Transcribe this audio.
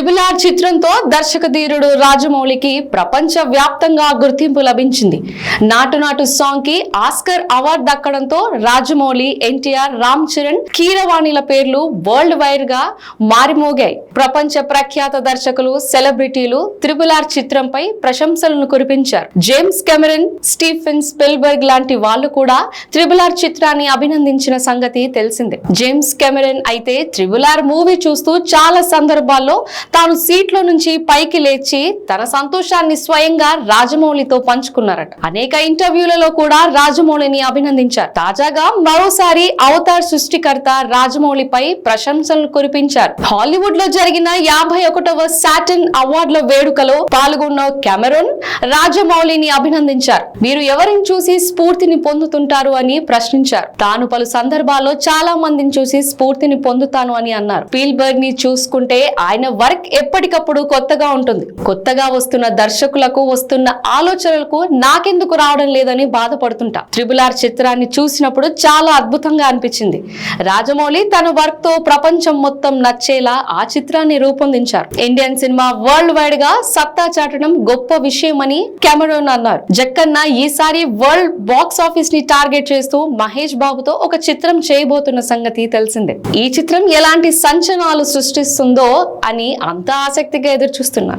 Triple R చిత్రంతో దర్శక ధీరుడు రాజమౌళికి ప్రపంచ వ్యాప్తంగా గుర్తింపు లభించింది. నాటు నాటు సాంగ్కి ఆస్కర్ అవార్డు దక్కడంతో రాజమౌళి ఎన్టీఆర్ రామ్ చరణ్ కీరవాణిల పేర్లు వరల్డ్ వైడ్గా మారిమోగాయి. ప్రపంచ ప్రఖ్యాత దర్శకులు సెలబ్రిటీలు త్రిబుల్ ఆర్ చిత్రంపై ప్రశంసలను కురిపించారు. జేమ్స్ కెమెరన్ స్టీఫెన్ స్పెల్బర్గ్ లాంటి వాళ్ళు కూడా త్రిబుల్ ఆర్ చిత్రాన్ని అభినందించిన సంగతి తెలిసిందే. జేమ్స్ కెమెరన్ అయితే త్రిబులార్ ఆర్ మూవీ చూస్తూ చాలా సందర్భాల్లో తాను సీట్లో నుంచి పైకి లేచి తన సంతోషాన్ని స్వయంగా రాజమౌళితో పంచుకున్నారట. అనేక ఇంటర్వ్యూలలో కూడా రాజమౌళిని అభినందించారు. తాజాగా మరోసారి అవతార్ సృష్టికర్త రాజమౌళిపై ప్రశంసలు కురిపించారు. హాలీవుడ్లో జరిగిన యాభై ఒకటవ సాటన్ అవార్డుల వేడుకలో పాల్గొన్న కెమెరోన్ రాజమౌళిని అభినందించారు. మీరు ఎవరిని చూసి స్ఫూర్తిని పొందుతుంటారు అని ప్రశ్నించారు. తాను పలు సందర్భాల్లో చాలా మందిని చూసి స్ఫూర్తిని పొందుతాను అని అన్నారు. పీల్బర్గ్ని చూసుకుంటే ఆయన వర్క్ వర్క్ ఎప్పటికప్పుడు కొత్తగా ఉంటుంది. కొత్తగా వస్తున్న దర్శకులకు వస్తున్న ఆలోచనలకు నాకెందుకు రావడం లేదని బాధపడుతుంటా. త్రిబుల్ ఆర్ చిత్రాన్ని చూసినప్పుడు చాలా అద్భుతంగా అనిపించింది. రాజమౌళి తన వర్క్తో ప్రపంచం మొత్తం నచ్చేలా ఆ చిత్రాన్ని రూపొందించారు. ఇండియన్ సినిమా వరల్డ్ వైడ్గా సత్తా చాటడం గొప్ప విషయమని కెమెరోన్ అన్నారు. జక్కన్న ఈసారి వరల్డ్ బాక్స్ ఆఫీస్ని టార్గెట్ చేస్తూ మహేష్ బాబుతో ఒక చిత్రం చేయబోతున్న సంగతి తెలిసిందే. ఈ చిత్రం ఎలాంటి సంచలనాలు సృష్టిస్తుందో అని అంత ఆసక్తిగా ఎదురు చూస్తున్నారు.